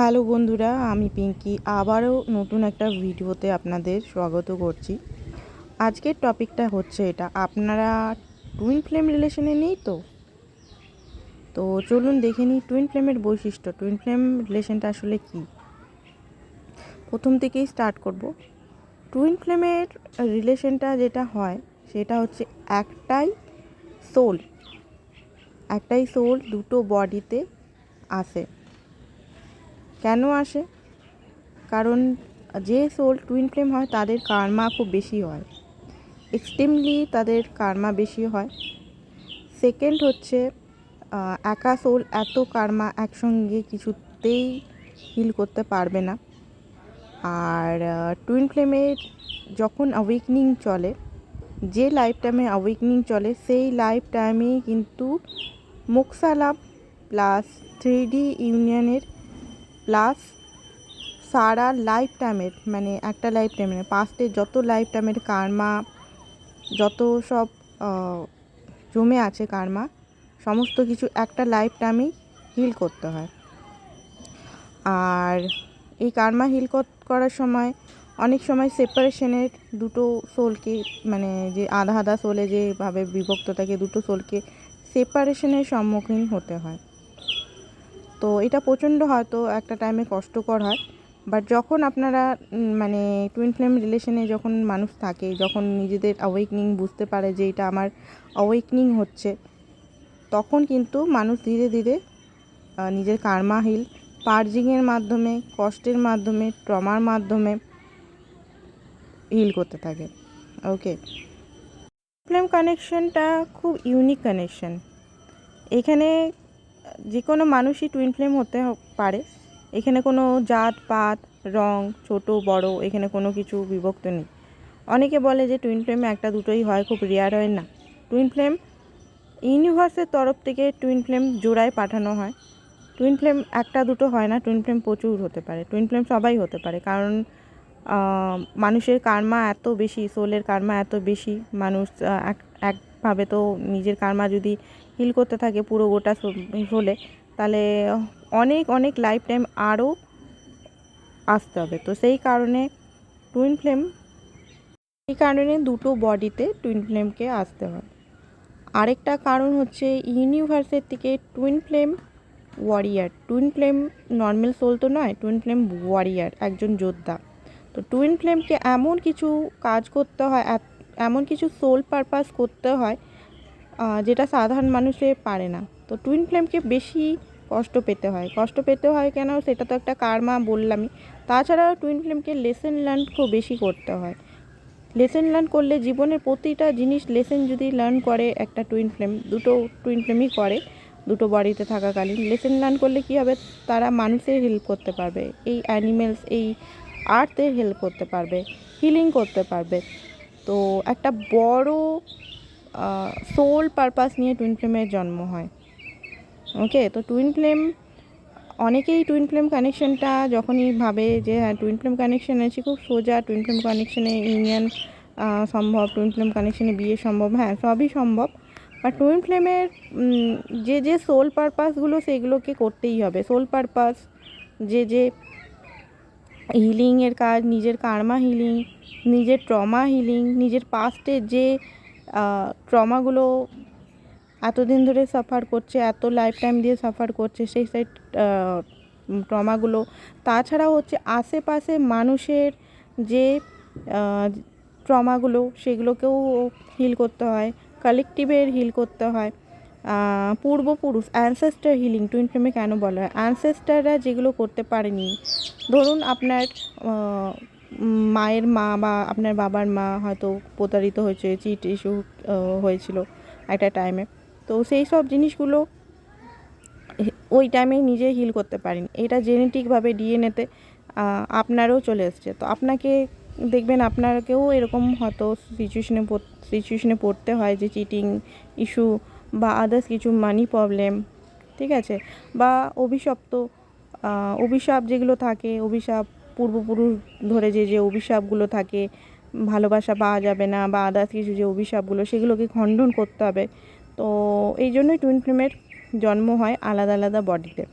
Hello বন্ধুরা, আমি পিঙ্কি। আবারও নতুন একটা ভিডিওতে আপনাদের স্বাগত করছি। আজকের টপিকটা হচ্ছে এটা, আপনারা টুইন ফ্লেম রিলেশনে নেই তো? তো চলুন দেখে নিই টুইন ফ্লেমের বৈশিষ্ট্য। টুইন ফ্লেম রিলেশনটা আসলে কি? প্রথম থেকেই স্টার্ট করব। টুইন ফ্লেমের রিলেশনটা যেটা হয়, সেটা হচ্ছে একটাই সোল একটাই সোল দুটো বডিতে আসে। কেন আসে? কারণ যে সোল টুইন ফ্লেম হয়, তাদের কার্মা খুব বেশি হয়। এক্সট্রিমলি তাদের কার্মা বেশি হয়। সেকেন্ড হচ্ছে একা সোল এত কার্মা একসঙ্গে কিছুতেই হিল করতে পারবে না। আর টুইন ফ্লেমের যখন অ্যাওয়েকনিং চলে, যে লাইফ টাইমে অ্যাওয়েকনিং চলে, সেই লাইফ টাইমেই কিন্তু মোক্সালাভ প্লাস থ্রি ডি ইউনিয়নের প্লাস সারা লাইফ টাইমের মানে একটা লাইফ টাইমের পাস্টে যত লাইফ টাইমের কার্মা যত সব জমে আছে কার্মা সমস্ত কিছু একটা লাইফ টাইমেই হিল করতে হয়। আর এই কার্মা হিল করার সময় অনেক সময় সেপারেশনের দুটো সোলকে মানে যে আধা আধা সোলে যেভাবে বিভক্ত থাকে, দুটো সোলকে সেপারেশনের সম্মুখীন হতে হয়। তো এটা প্রচণ্ড হয়তো একটা টাইমে কষ্টকর হয়। বাট যখন আপনারা মানে টুইন ফ্লেম রিলেশনে যখন মানুষ থাকে, যখন নিজেদের অ্যাওয়েকনিং বুঝতে পারে যে এটা আমার অ্যাওয়েকনিং হচ্ছে, তখন কিন্তু মানুষ ধীরে ধীরে নিজের কার্মা হিল পার্জিংয়ের মাধ্যমে, কষ্টের মাধ্যমে ট্রমার মাধ্যমে হিল করতে থাকে। ওকে ফ্লেম কানেকশনটা খুব ইউনিক কানেকশন এখানে যে কোনো মানুষই টুইন ফ্লেম হতে পারে। এখানে কোনো জাত, পাত, রং, ছোট, বড়, এখানে কোনো কিছু বিভক্ত নেই। অনেকে বলে যে টুইন ফ্লেমে একটা দুটোই হয়, খুব রেয়ার হয় না। টুইন ফ্লেম ইউনিভার্সের তরফ থেকে টুইন ফ্লেম জোড়ায় পাঠানো হয়। টুইন ফ্লেম একটা দুটো হয় না টুইন ফ্লেম প্রচুর হতে পারে। টুইন ফ্লেম সবাই হতে পারে, কারণ মানুষের কার্মা এত বেশি সোলের কার্মা এত বেশি, মানুষ এক, একভাবে তো নিজের কার্মা যদি হিল করতে থাকে পুরো গোটা হলে তাহলে অনেক অনেক লাইফ টাইম আরও আসতে হবে। তো সেই কারণে টুইন ফ্লেম এই কারণে দুটো বডিতে টুইন ফ্লেমকে আসতে হয়। আরেকটা কারণ হচ্ছে ইউনিভার্সের থেকে twin flame warrior twin flame normal soul তো নয় টুইন ফ্লেম ওয়ারিয়ার একজন যোদ্ধা। তো টুইন ফ্লেমকে এমন কিছু কাজ করতে হয় এমন কিছু সোল পারপাস করতে হয় যেটা সাধারণ মানুষে পারে না। তো টুইন ফ্লেমকে বেশি কষ্ট পেতে হয়। কষ্ট পেতে হয় কেন? সেটা তো একটা কারমা বললামই। তাছাড়াও টুইন ফ্লেমকে লেসেন লার্ন খুব বেশি করতে হয়। লেসেন লার্ন করলে জীবনের প্রতিটা জিনিস লেসেন যদি লার্ন করে একটা টুইন ফ্লেম দুটো টুইন ফ্লেমই করে, দুটো বাড়িতে থাকাকালীন লেসেন লার্ন করলে কী হবে? তারা মানুষের হেল্প করতে পারবে। এই অ্যানিমেলস এই আর্থের হেল্প করতে পারবে হিলিং করতে পারবে। তো একটা বড় সোল পারপাস নিয়ে টুইন ফ্লেমের জন্ম হয়। ওকে তো টুইন ফ্লেম অনেকেই টুইন ফ্লেম কানেকশনটা যখনই ভাবে যে হ্যাঁ টুইন ফ্লেম কানেকশন আছে খুব সোজা টুইন ফ্লেম কানেকশনে ইউনিয়ন সম্ভব টুইন ফ্লেম কানেকশনে বিয়ে সম্ভব হ্যাঁ সবই সম্ভব। আর টুইন ফ্লেমের যে যে সোল পারপাসগুলো সেগুলোকে করতেই হবে। সোল পারপাস যে যে হিলিংয়ের কাজ, নিজের কার্মা হিলিং নিজের ট্রমা হিলিং নিজের পাস্টের যে ট্রমাগুলো এতদিন ধরে সাফার করছে, এত লাইফ টাইম দিয়ে সাফার করছে, সেই সেই ট্রমাগুলো তাছাড়াও হচ্ছে আশেপাশে মানুষের যে ট্রমাগুলো সেগুলোকেও হিল করতে হয় কালেকটিভের হিল করতে হয়। পূর্বপুরুষ অ্যানসেস্টার হিলিং টুইন ফ্লেমে কেন বলা হয়? অ্যানসেস্টাররা যেগুলো করতে পারেনি, ধরুন আপনার মায়ের মা বা আপনার বাবার মা হয়তো প্রতারিত হয়েছে, চিট ইস্যু হয়েছিল একটা টাইমে তো সেই সব জিনিসগুলো ওই টাইমে নিজে হিল করতে পারেন। এটা জেনেটিকভাবে ডিএনএতে আপনারও চলে এসছে। তো আপনাকে দেখবেন আপনাকেও এরকম হয়তো সিচুয়েশনে সিচুয়েশনে পড়তে হয় যে চিটিং ইস্যু বা আদার্স কিছু মানি প্রবলেম ঠিক আছে? বা অভিশপ্ত অভিশাপ যেগুলো থাকে, অভিশাপ পূর্বপুরুষ ধরে যে যে অভিশাপগুলো থাকে, ভালোবাসা পাওয়া যাবে না বা আদার্স কিছু যে অভিশাপগুলো, সেগুলোকে খণ্ডন করতে হবে। তো এই জন্যই টুইন ফ্লেমের জন্ম হয় আলাদা আলাদা বডিতে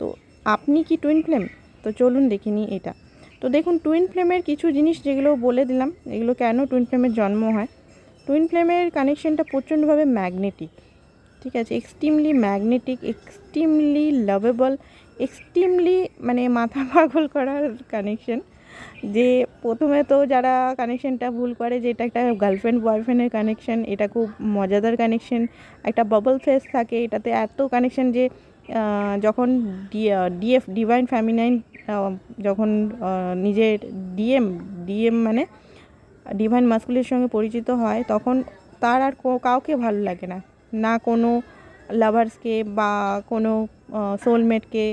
তো। আপনি কি টুইন ফ্লেম তো চলুন দেখে নিই এটা। তো দেখুন টুইন ফ্লেমের কিছু জিনিস যেগুলো বলে দিলাম, এগুলো কেন টুইন ফ্লেমের জন্ম হয়? টুইন ফ্লেমের কানেকশনটা প্রচণ্ডভাবে ম্যাগনেটিক ঠিক আছে? Extremely magnetic extremely lovable extremely মানে মাথা পাগল করার কানেকশন যে প্রথমে তো যারা কানেকশনটা ভুল করে, যে এটা একটা গার্লফ্রেন্ড বয়ফ্রেন্ডের কানেকশন এটা খুব মজাদার কানেকশন একটা বাবল ফেস থাকে, এটাতে এত কানেকশন যে যখন ডিএফ ডিভাইন ফ্যামিনাইন যখন নিজের ডিএম ডিএম মানে ডিভাইন মাস্কুলের সঙ্গে পরিচিত হয়, তখন তার আর কাউকে ভালো লাগে না। না কোনো লাভার্সকে বা কোনো সোলমেটকে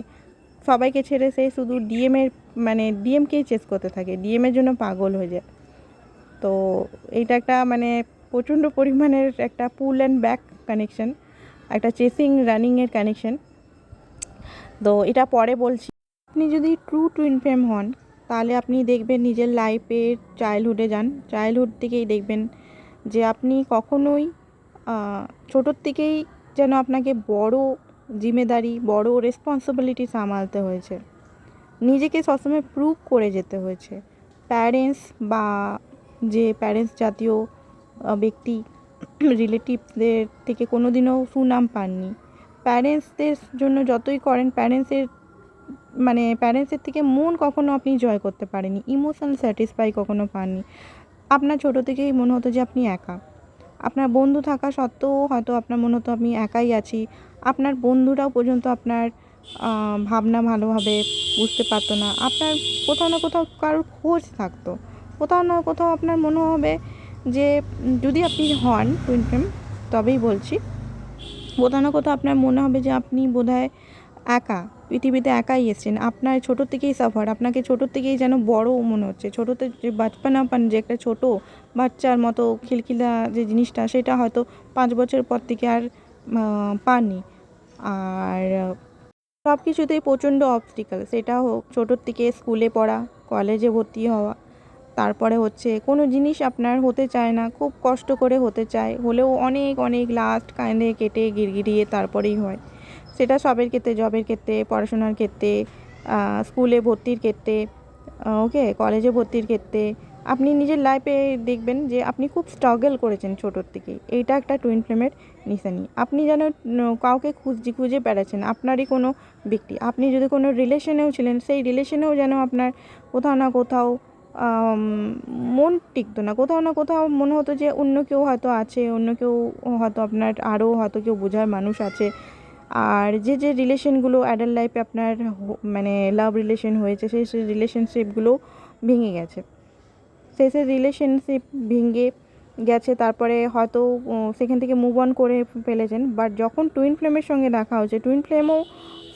সবাইকে ছেড়ে সে শুধু ডিএমের মানে ডিএমকেই চেস করতে থাকে। ডিএমের জন্য পাগল হয়ে যায়। তো এইটা একটা মানে প্রচণ্ড পরিমাণের একটা পুল অ্যান্ড ব্যাক কানেকশন একটা চেসিং রানিংয়ের কানেকশন তো এটা পরে বলছি। আপনি যদি ট্রু টুইন ফ্রেম হন, তাহলে আপনি দেখবেন নিজের লাইফের চাইল্ডহুডে যান। চাইল্ডহুড থেকেই দেখবেন যে আপনি কখনোই ছোটোর থেকেই যেন আপনাকে বড় জিম্মেদারি, বড় রেসপন্সিবিলিটি সামালতে হয়েছে। নিজেকে সবসময় প্রুভ করে যেতে হয়েছে। প্যারেন্টস বা যে প্যারেন্টস জাতীয় ব্যক্তি রিলেটিভদের থেকে কোনো দিনও সুনাম পাননি। প্যারেন্টসদের জন্য যতই করেন প্যারেন্টসের মানে প্যারেন্টসের থেকে মন কখনো আপনি জয় করতে পারেননি। ইমোশনাল স্যাটিসফাই কখনো পাননি। আপনার ছোটো থেকেই মনে হতো যে আপনি একা। আপনার বন্ধু থাকা সত্ত্বেও হয়তো আপনার মনে হতো আমি একাই আছি। আপনার বন্ধুরাও পর্যন্ত আপনার ভাবনা ভালোভাবে বুঝতে পারতো না। আপনার কোথাও না কোথাও কারোর খোঁজ থাকতো। কোথাও না কোথাও আপনার মনে হবে যে, যদি আপনি হন টুইন তবেই বলছি, কোথাও না কোথাও আপনার মনে হবে যে, আপনি বোধহয় একা, পৃথিবীতে একাই এসেছেন। আপনার ছোটো থেকেই সাফার আপনাকে ছোটোর থেকেই যেন বড় মনে হচ্ছে। ছোটোতে যে বাচপানা পান যে একটা ছোটো বাচ্চার মতো খিলখিলা যে জিনিসটা, সেটা হয়তো পাঁচ বছর পর থেকে আর পাননি। আর সব কিছুতেই প্রচণ্ড অবস্টিকাল সেটা হোক ছোটোর থেকে স্কুলে পড়া কলেজে ভর্তি হওয়া, তারপরে হচ্ছে কোনো জিনিস আপনার হতে চায় না, খুব কষ্ট করে হতে চায়। হলেও অনেক অনেক লাস্ট কাঁদে কেটে গিরগিরিয়ে তারপরেই হয়। সেটা সবের ক্ষেত্রে জবের ক্ষেত্রে, পড়াশোনার ক্ষেত্রে স্কুলে ভর্তির ক্ষেত্রে ওকে কলেজে ভর্তির ক্ষেত্রে আপনি নিজের লাইফে দেখবেন যে আপনি খুব স্ট্রাগল করেছেন ছোটোর থেকেই এইটা একটা টুইন ফ্লেমের নিশানি। আপনি যেন কাউকে খুঁজে খুঁজে বেড়াচ্ছেন, আপনারই কোনো ব্যক্তি। আপনি যদি কোনো রিলেশনেও ছিলেন, সেই রিলেশনেও যেন আপনার কোথাও না কোথাও মন টিকতো না। কোথাও না কোথাও মনে হতো যে অন্য কেউ হয়তো আছে, অন্য কেউ হয়তো আপনার আরও হয়তো কেউ বোঝার মানুষ আছে। আর যে যে রিলেশনগুলো অ্যাডাল্ট লাইফে আপনার মানে লাভ রিলেশন হয়েছে, সেই সেই রিলেশনশিপগুলো ভেঙে গেছে। সেই রিলেশনশিপ ভেঙে গেছে, তারপরে হয়তো সেখান থেকে মুভ অন করে ফেলেছেন। বাট যখন টুইন ফ্লেমের সঙ্গে দেখা হচ্ছে টুইন ফ্লেমও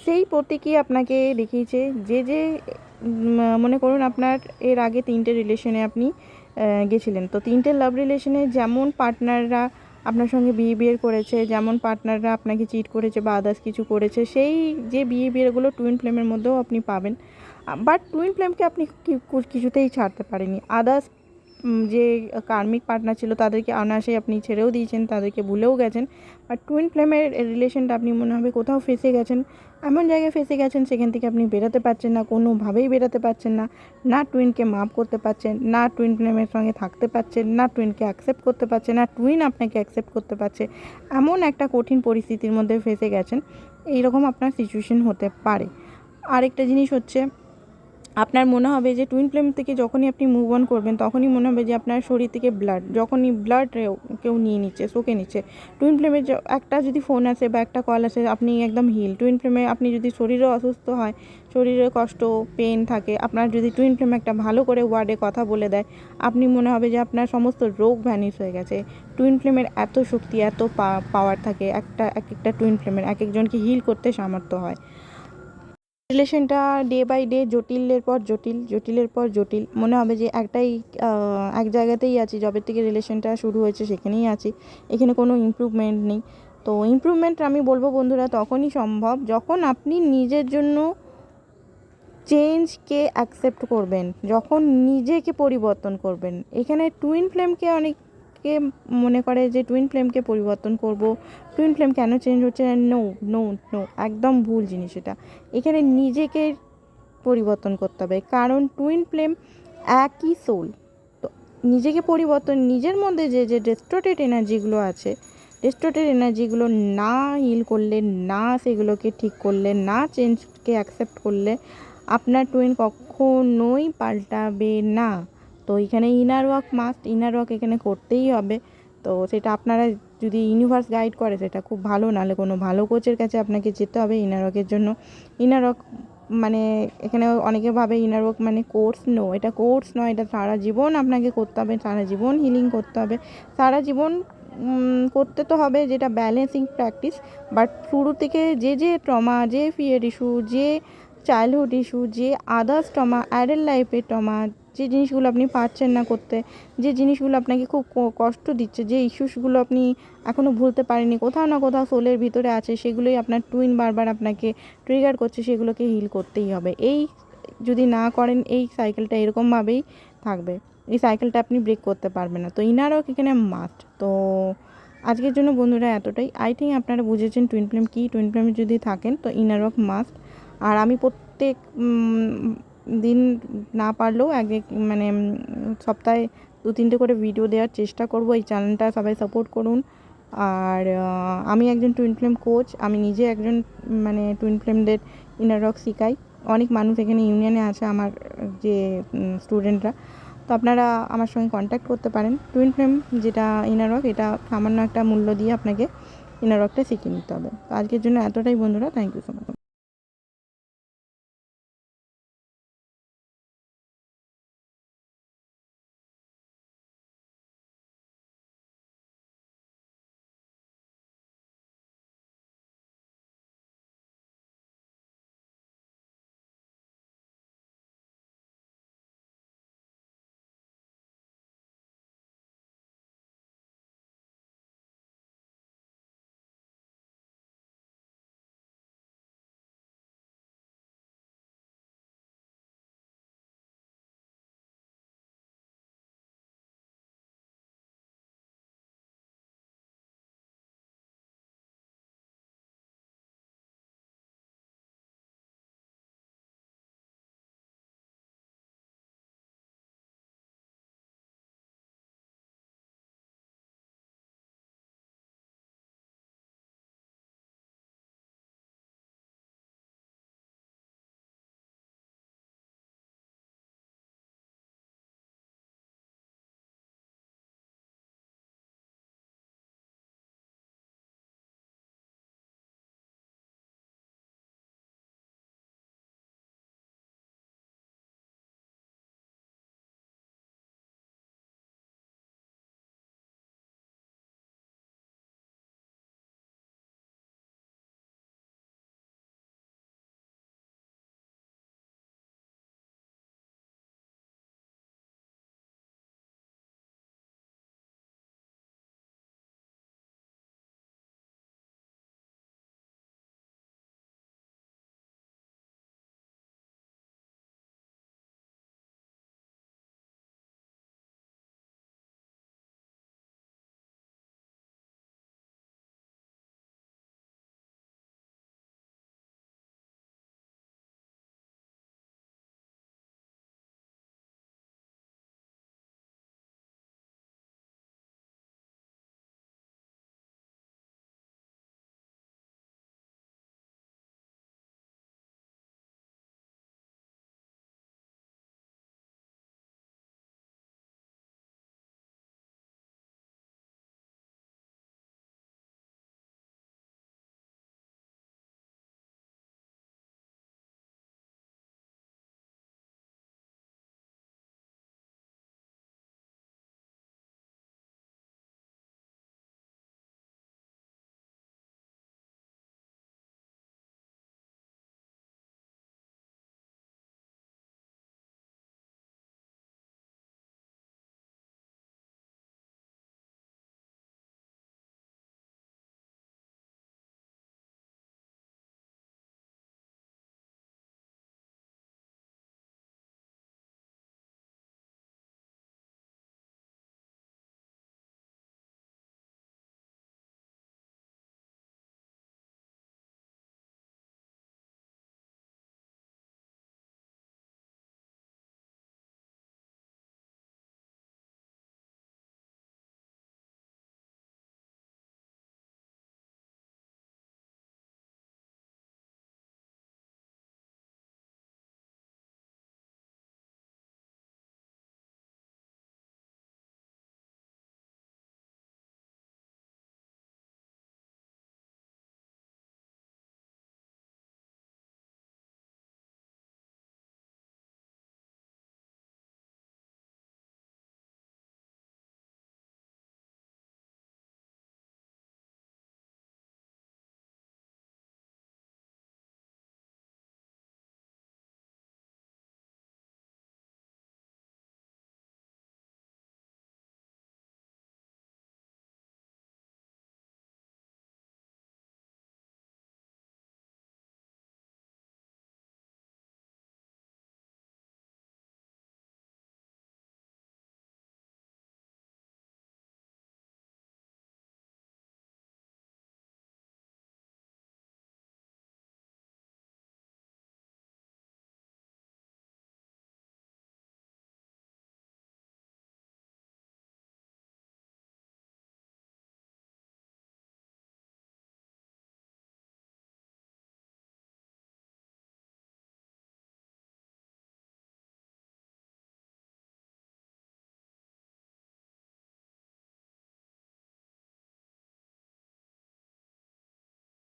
সেই প্রতীকই আপনাকে দেখিয়েছে, যে যে মনে করুন আপনার এর আগে তিনটে রিলেশনে আপনি গেছিলেন। তো তিনটে লাভ রিলেশনে যেমন পার্টনাররা আপনার সঙ্গে বিহেভিয়ার করেছে, যেমন পার্টনাররা আপনাকে চিট করেছে বা আদার্স কিছু করেছে, সেই যে বিহেভিয়ারগুলো টুইন ফ্লেমের মধ্যেও আপনি পাবেন। বাট টুইন ফ্লেমকে আপনি কিছুতেই ছাড়তে পারেনি আদার্স যে কার্মিক পার্টনার ছিল তাদেরকে অনায়াসে আপনি ছেড়েও দিয়েছেন, তাদেরকে ভুলেও গেছেন। বাট টুইন ফ্লেমের রিলেশনটা আপনি মনে হবে কোথাও ফেসে গেছেন। এমন জায়গায় ফেসে গেছেন সেখান থেকে আপনি বেরোতে পারছেন না, কোনোভাবেই বেরোতে পারছেন না। না টুইনকে মাপ করতে পারছেন, না টুইন ফ্লেমের সঙ্গে থাকতে পারছেন, না টুইনকে অ্যাকসেপ্ট করতে পারছেন না টুইন আপনাকে অ্যাকসেপ্ট করতে পারছে। এমন একটা কঠিন পরিস্থিতির মধ্যে ফেসে গেছেন, এইরকম আপনার সিচুয়েশন হতে পারে। আরেকটা জিনিস হচ্ছে আপনার মনে হবে যে টুইন ফ্লেম থেকে যখনই আপনি মুভ অন করবেন, তখনই মনে হবে যে আপনার শরীর থেকে ব্লাড যখনই ব্লাড কেউ নিয়ে নিচ্ছে শোকে নিচ্ছে। টুইন ফ্লেমে একটা যদি ফোন আসে বা একটা কল আসে, আপনি একদম হিল টুইন ফ্লেমে আপনি যদি শরীরও অসুস্থ হয়, শরীরে কষ্ট পেন থাকে, আপনার যদি টুইন ফ্লেম একটা ভালো করে ওয়ার্ডে কথা বলে দেয়, আপনি মনে হবে যে আপনার সমস্ত রোগ ভ্যানিশ হয়ে গেছে। টুইন ফ্লেমের এত শক্তি, এত পাওয়ার থাকে, একটা, এক একটা টুইন ফ্লেমের এক একজনকে হিল করতে সামর্থ্য হয়। রিলেশনটা ডে বাই ডে জটিলের পর জটিল, জটিলের পর জটিল। মনে হবে যে একটাই এক জায়গাতেই আছি যবের থেকে রিলেশনটা শুরু হয়েছে সেখানেই আছি। এখানে কোনো ইমপ্রুভমেন্ট নেই। তো ইমপ্রুভমেন্ট আমি বলব বন্ধুরা, তখনই সম্ভব যখন আপনি নিজের জন্য চেঞ্জকে অ্যাকসেপ্ট করবেন, যখন নিজেকে পরিবর্তন করবেন। এখানে টুইন ফ্লেমকে অনেকে মনে করে যে টুইন ফ্লেমকে পরিবর্তন করব। টুইন ফ্লেম কেন চেঞ্জ হচ্ছে নো? নো নো একদম ভুল জিনিস এটা। এখানে নিজেকে পরিবর্তন করতে হবে। কারণ টুইন ফ্লেম একই সোল তো নিজেকে পরিবর্তন, নিজের মধ্যে যে যে ডেস্ট্রোটেড এনার্জিগুলো আছে ডেস্ট্রোটেড এনার্জিগুলো না হিল করলে, না সেগুলোকে ঠিক করলে, না চেঞ্জকে অ্যাকসেপ্ট করলে আপনার টুইন কখনোই পাল্টাবে না। তো এখানে inner work must inner work এখানে করতেই হবে। তো সেটা আপনারা যদি ইউনিভার্স গাইড করে, সেটা খুব ভালো। নাহলে কোনো ভালো কোচের কাছে আপনাকে যেতে হবে ইনার ওয়ার্কের জন্য। ইনার ওয়ার্ক মানে এখানে অনেকে ভাবে ইনার ওয়ার্ক মানে কোর্স নো এটা কোর্স নয়, এটা সারা জীবন আপনাকে করতে হবে। সারা জীবন হিলিং করতে হবে। সারা জীবন করতে তো হবে যেটা ব্যালেন্সিং প্র্যাকটিস বাট শুরু থেকে যে যে ট্রমা যে ফিয়ার ইস্যু যে চাইল্ডহুড ইস্যু যে আদার্স ট্রমা অ্যাডাল্ট লাইফের ট্রমা যে জিনিসগুলো আপনি পারছেন না করতে, যে জিনিসগুলো আপনাকে খুব কষ্ট দিচ্ছে, যে ইস্যুসগুলো আপনি এখনও ভুলতে পারেনি কোথাও না কোথাও সোলের ভিতরে আছে, সেগুলোই আপনার টুইন বারবার আপনাকে ট্রিগার করছে, সেগুলোকে হিল করতেই হবে। এই যদি না করেন, এই সাইকেলটা এরকমভাবেই থাকবে। এই সাইকেলটা আপনি ব্রেক করতে পারবেন না। তো ইনারও এখানে মাস্ট তো আজকের জন্য বন্ধুরা এতটাই। আই থিঙ্ক আপনারা বুঝেছেন টুইন ফ্লেম কী? টুইন ফ্লেমে যদি থাকেন, তো ইনার মাস্ট আর আমি প্রত্যেক দিন না পারলেও আগে মানে সপ্তাহে দু তিনটে করে ভিডিও দেওয়ার চেষ্টা করব। এই চ্যানেলটা সবাই সাপোর্ট করুন। আর আমি একজন টুইন ফ্লেম কোচ আমি নিজে একজন মানে টুইন ফ্লেমদের ইনার ওয়ার্ক শেখাই। অনেক মানুষ এখানে ইউনিয়নে আছে আমার, যে স্টুডেন্টরা তো আপনারা আমার সঙ্গে কন্ট্যাক্ট করতে পারেন। টুইন ফ্লেম যেটা ইনার ওয়ার্ক এটা সামান্য একটা মূল্য দিয়ে আপনাকে ইনারকটা শিখিয়ে নিতে হবে। তো আজকের জন্য এতটাই বন্ধুরা। Thank you so much